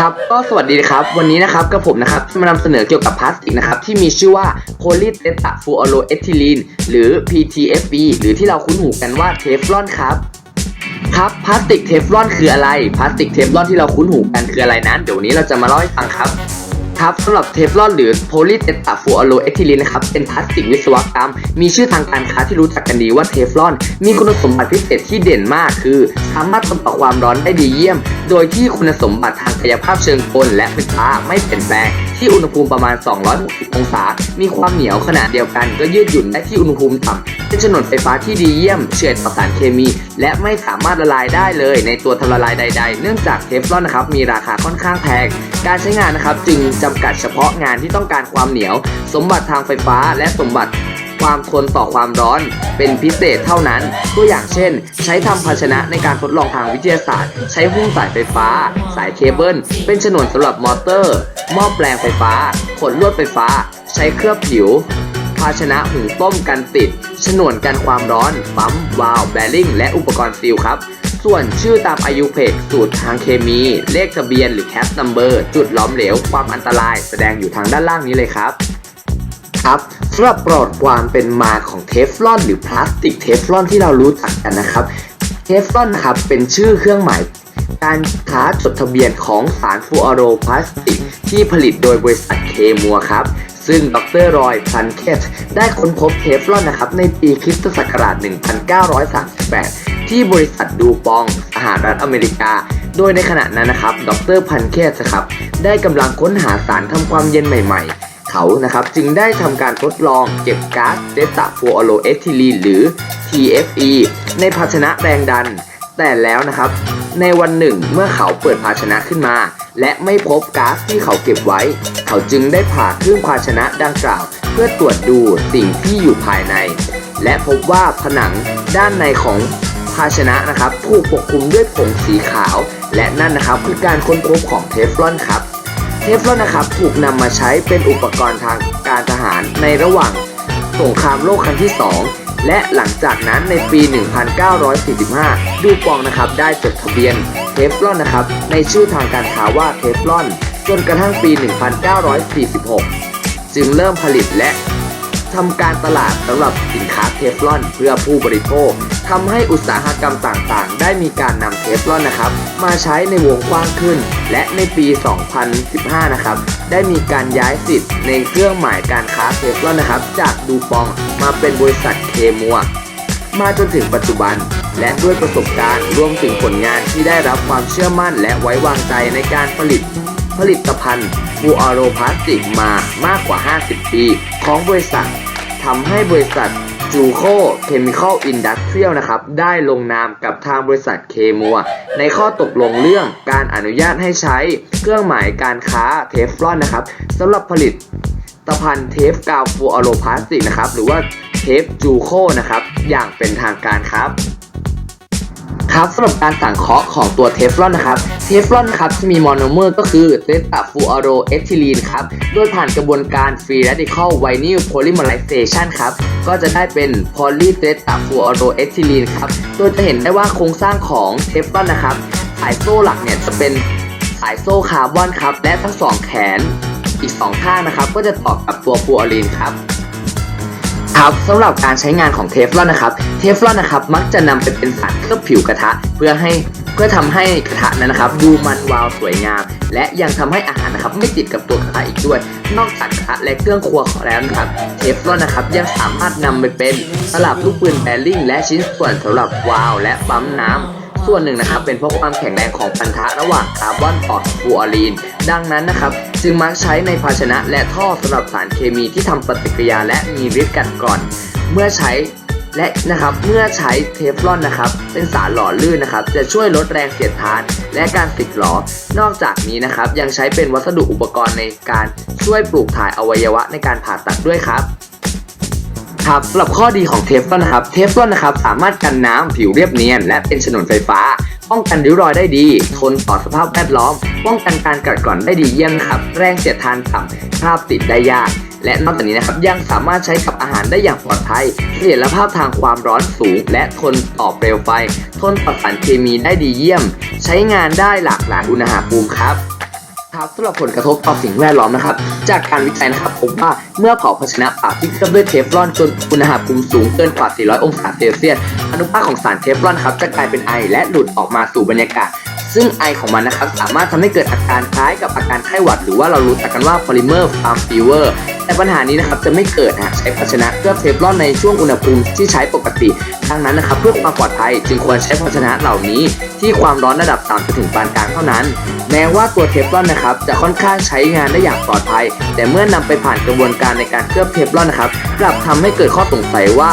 ครับก็สวัสดีครับ วันนี้นะครับกับผมนะครับมานำเสนอเกี่ยวกับพลาสติกนะครับ ที่มีชื่อว่า polytetrafluoroethylene หรือ PTFE หรือที่เราคุ้นหูกันว่าเทฟลอนครับ ครับพลาสติกเทฟลอนคืออะไรพลาสติกเทฟลอนที่เราคุ้นหูกันคืออะไรนั้น เดี๋ยวนี้เราจะมาเล่าให้ฟังครับ ครับสำหรับเทฟลอนหรือโพลีเตตาฟูอโลเอทิลีนนะครับเป็นพลาสติกวิศวกรรม มีชื่อทางการค้าที่รู้จักกันดีว่าเทฟลอน มีคุณสมบัติพิเศษที่เด่นมากคือ สามารถทนต่อความร้อนได้ดีเยี่ยม โดยที่คุณสมบัติทางกายภาพเชิงกลและไฟฟ้าไม่เปลี่ยนแปลง ที่อุณหภูมิประมาณ 260 องศา มีความเหนียวขนาดเดียวกัน ก็ยืดหยุ่นได้ที่อุณหภูมิต่ำเป็นฉนวนไฟฟ้าที่ดีเยี่ยมเฉื่อยต่อสารเคมี และไม่สามารถละลายได้เลย ในตัวทำละลายใด ๆ เนื่องจากเทฟลอนนะครับมีราคาค่อนข้างแพงการใช้งานนะครับจึงจำกัดเฉพาะงานที่ต้องการความเหนียว สมบัติทางไฟฟ้าและสมบัติ ความทนต่อความร้อน เป็นพิเศษเท่านั้น ตัวอย่างเช่น ใช้ทำภาชนะในการทดลองทางวิทยาศาสตร์ ใช้หุ้มสายไฟฟ้า สายเคเบิล เป็นฉนวนสำหรับมอเตอร์ หม้อแปลงไฟฟ้าขดลวดไฟฟ้า ใช้เคลือบผิว ภาชนะหุงต้มกันติด ฉนวนกันความร้อน ปั๊ม วาล์วแบริ่ง และอุปกรณ์ซีลครับส่วนชื่อตามอายุเพกสูตรทางเคมี เลขทะเบียนหรือแคปนัมเบอร์ จุดล้อมเหลว ความอันตราย แสดงอยู่ทางด้านล่างนี้เลยครับ ครับสำหรับประวัติความเป็นมาของเทฟลอนหรือพลาสติกเทฟลอนที่เรารู้จักกันนะครับเทฟลอนนะครับเป็นชื่อเครื่องหมายการค้าจดทะเบียนของสารฟูออโรพลาสติก ที่ผลิตโดยบริษัทเคมัวครับ ซึ่งดรรอยพันเคสได้ค้นพบเทฟลอนนะครับในปีคริสตศักราช 1938 ที่บริษัทดูปองสหรัฐอเมริกา โดยในขณะนั้นนะครับ ดรพันเคสครับ ได้กำลังค้นหาสารทำความเย็นใหม่ ๆ เขานะครับจึงได้ทำการทดลองเก็บก๊าซเดตาฟูอโลเอทิลีนหรือ TFE ในภาชนะแรงดัน แต่แล้วนะครับ ในวันหนึ่งเมื่อเขาเปิดภาชนะขึ้นมา และไม่พบก๊าซที่เขาเก็บไว้ เขาจึงได้ผ่าเครึ่องภาชนะดังกล่าว เพื่อตรวจดูสิ่งที่อยู่ภายใน และพบว่าผนังด้านในของภาชนะนะครับถูกปกคลุมด้วยผงสีขาว และนั่นนะครับคือการค้นพบของเทฟลอนครับ ทฟลอนนะครับถูกนำมาใช้เป็นอุปกรณ์ทางการทหารในระหว่างสงครามโลกครั้งที่ 2 และหลังจากนั้นในปี 1945 ดูปองนะครับได้จดทะเบียนเทฟลอนนะครับในชื่อทางการค้าว่าเทฟลอน จนกระทั่งปี 1946 จึงเริ่มผลิตและ ทำการตลาดสำหรับสินค้าเทฟลอนเพื่อผู้บริโภคทำให้อุตสาหกรรมต่างๆ ได้มีการนำเทฟลอนนะครับ มาใช้ในวงกว้างขึ้น และในปี 2015 นะครับ ได้มีการย้ายสิทธิ์ในเครื่องหมายการค้าเทฟลอนนะครับ จากดูปองมาเป็นบริษัทเคมัวมาจนถึงปัจจุบัน และด้วยประสบการณ์รวมถึงผลงานที่ได้รับความเชื่อมั่น และไว้วางใจในการผลิต ผลิตภัณฑ์ฟูออโรพลาสติกมามากกว่า 50 ปี ของบริษัททำให้บริษัทจูโคเคมิคอลอินดัสเทรียลนะครับ ได้ลงนามกับทางบริษัทเคมัว ในข้อตกลงเรื่องการอนุญาตให้ใช้เครื่องหมายการค้าเทฟลอนนะครับสำหรับผลิตตภัณฑ์เทปกาวฟูออโรพลาสติกนะครับ หรือว่าเทปจูโคนะครับ อย่างเป็นทางการครับ ครับสำหรับการสังเคราะห์ของตัวเทฟลอนนะครับ เทฟลอนครับที่มีมอนโนเมอร์ก็คือเตตาฟูออโรเอทิลีนครับ โดยผ่านกระบวนการฟรี r รดิคอลไวนิลโพลิม e ไรเซชันครับ ก็จะได้เป็นพอลีเตตาฟูออโรเอทิลีนครับ โดยจะเห็นได้ว่าโครงสร้างของเทฟลอนนะครับ สายโซ่หลักเนี่ยจะเป็นสายโซ่คาร์บอนครับ และทั้งสองแขนอีก 2 ข้างนะครับ ก็จะต่อกับตัวฟูออรีนครับ ครับสำหรับการใช้งานของเทฟลอนนะครับ เทฟลอนนะครับมักจะนำไปเป็นสารเคลือบผิวกระทะ เพื่อให้เพื่อทำให้กระทะนั้นนะครับ ดูมันวาวสวยงาม และยังทำให้อาหารนะครับไม่ติดกับตัวกระทะอีกด้วย นอกจากกระทะและเครื่องครัวของแล้วนะครับ เทฟลอนนะครับยังสามารถนำไปเป็นตลับลูกปืนแบริ่งและชิ้นส่วนสำหรับวาล์วและปั๊มน้ำ ส่วนหนึ่งนะครับเป็นเพราะความแข็งแรงของพันธะระหว่างคาร์บอนต่อฟูออรีน ดังนั้นนะครับจึงมักใช้ในภาชนะและท่อสำหรับสารเคมีที่ทำปฏิกิริยาและมีฤทธิ์กัดกร่อน เมื่อใช้และนะครับเมื่อใช้เทฟลอนนะครับ เป็นสารหล่อลื่นนะครับ จะช่วยลดแรงเสียดทาน และการติดหลอนอกจากนี้นะครับ ยังใช้เป็นวัสดุอุปกรณ์ในการช่วยปลูกถ่ายอวัยวะในการผ่าตัดด้วยครับ ครับสำหรับข้อดีของเทฟลอนนะครับ เทฟลอนนะครับสามารถกันน้ำผิวเรียบเนียน และเป็นฉนวนไฟฟ้า ป้องกันริ้วรอยได้ดี ทนต่อสภาพแวดล้อม ป้องกันการกัดกร่อนได้ดีเยี่ยมครับ แรงเสียดทานต่ำคราบติดได้ยาก และนอกจากนี้นะครับยังสามารถใช้กับอาหารได้อย่างปลอดภัยเสถียรภาพทางความร้อนสูง และทนต่อเปลวไฟ ทนต่อสารเคมีได้ดีเยี่ยม ใช้งานได้หลากหลายอุณหภูมิครับ ครับสำหรับผลกระทบต่อสิ่งแวดล้อมนะครับ จากการวิจัยนะครับพบว่าเมื่อเผาภาชนะปากที่เคลือบด้วยเทฟลอนจนอุณหภูมิสูงเกินกว่า 400 องศาเซลเซียสอนุภาคของสารเทฟลอนครับจะกลายเป็นไอและหลุดออกมาสู่บรรยากาศ ซึ่งไอของมันนะครับสามารถทำให้เกิดอาการคล้ายกับอาการไข้หวัด หรือว่าเรารู้จักกันว่า polymer farm fever แต่ปัญหานี้นะครับจะไม่เกิดหากใช้ภาชนะเคลือบเทฟลอนในช่วงอุณหภูมิที่ใช้ปกติ ดังนั้นนะครับเพื่อความปลอดภัยจึงควรใช้ภาชนะเหล่านี้ที่ความร้อนระดับต่ำจนถึงปานกลางเท่านั้น แม้ว่าตัวเทฟลอนนะครับจะค่อนข้างใช้งานได้อย่างปลอดภัย แต่เมื่อนำไปผ่านกระบวนการในการเคลือบเทฟลอนนะครับกลับทำให้เกิดข้อสงสัยว่า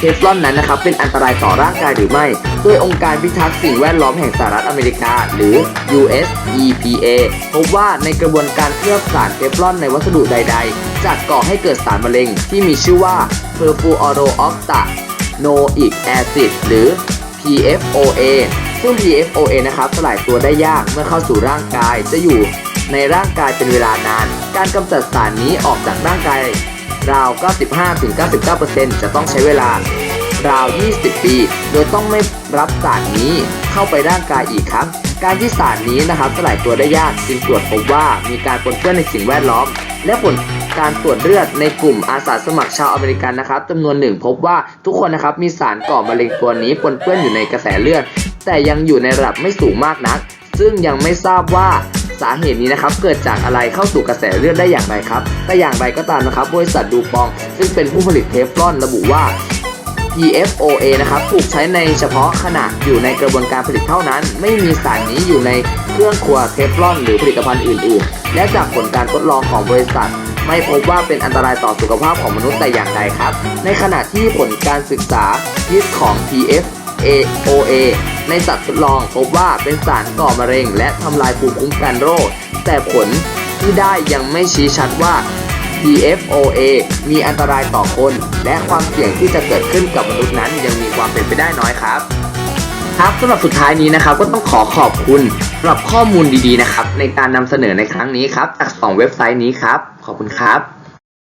เทฟลอนนั้นนะครับเป็นอันตรายต่อร่างกายหรือไม่ โดยองค์การพิทักษ์สิ่งแวดล้อมแห่งสหรัฐอเมริกา หรือ US EPA พบว่าในกระบวนการเคลือบสารเทฟลอนในวัสดุใด ๆ จะก่อให้เกิดสารมะเร็งที่มีชื่อว่า perfluorooctanoic acid หรือ PFOA ซึ่ง PFOA นะครับสลายตัวได้ยากเมื่อเข้าสู่ร่างกายจะอยู่ในร่างกายเป็นเวลานาน การกำจัดสารนี้ออกจากร่างกาย ราว 95-99%จะต้องใช้เวลาราว 20 ปี โดยต้องไม่รับสารนี้เข้าไปร่างกายอีกครับ การที่สารนี้นะครับสลายตัวได้ยากจึงตรวจพบว่ามีการปนเปื้อนในสิ่งแวดล้อม และผลการตรวจเลือดในกลุ่มอาสาสมัครชาวอเมริกันนะครับจำนวนหนึ่งพบว่าทุกคนนะครับมีสารก่อมะเร็งตัวนี้ปนเปื้อนอยู่ในกระแสเลือด แต่ยังอยู่ในระดับไม่สูงมากนัก ซึ่งยังไม่ทราบว่า สาเหตุนี้นะครับเกิดจากอะไรเข้าสู่กระแสเลือดได้อย่างไรครับแต่อย่างไรก็ตามนะครับ บริษัทดูปอง ซึ่งเป็นผู้ผลิตเทฟลอนระบุว่า PFOA นะครับถูกใช้ในเฉพาะขณะอยู่ในกระบวนการผลิตเท่านั้น ไม่มีสารนี้อยู่ในเครื่องครัวเทฟลอน หรือผลิตภัณฑ์อื่น ๆ และจากผลการทดลองของบริษัท ไม่พบว่าเป็นอันตรายต่อสุขภาพของมนุษย์แต่อย่างใดครับ ในขณะที่ผลการศึกษาพิษของ PF PFOA ในสัตว์ทดลองพบว่าเป็นสารก่อมะเร็ง และทำลายภูมิคุ้มกันโรค แต่ผลที่ได้ยังไม่ชี้ชัดว่า PFOA มีอันตรายต่อคน และความเสี่ยงที่จะเกิดขึ้นกับมนุษย์นั้นยังมีความเป็นไปได้น้อยครับครับสำหรับสุดท้ายนี้นะครับก็ต้องขอขอบคุณสำหรับข้อมูลดีๆนะครับในการนำเสนอในครั้งนี้ครับจาก2เว็บไซต์นี้ครับ ขอบคุณครับ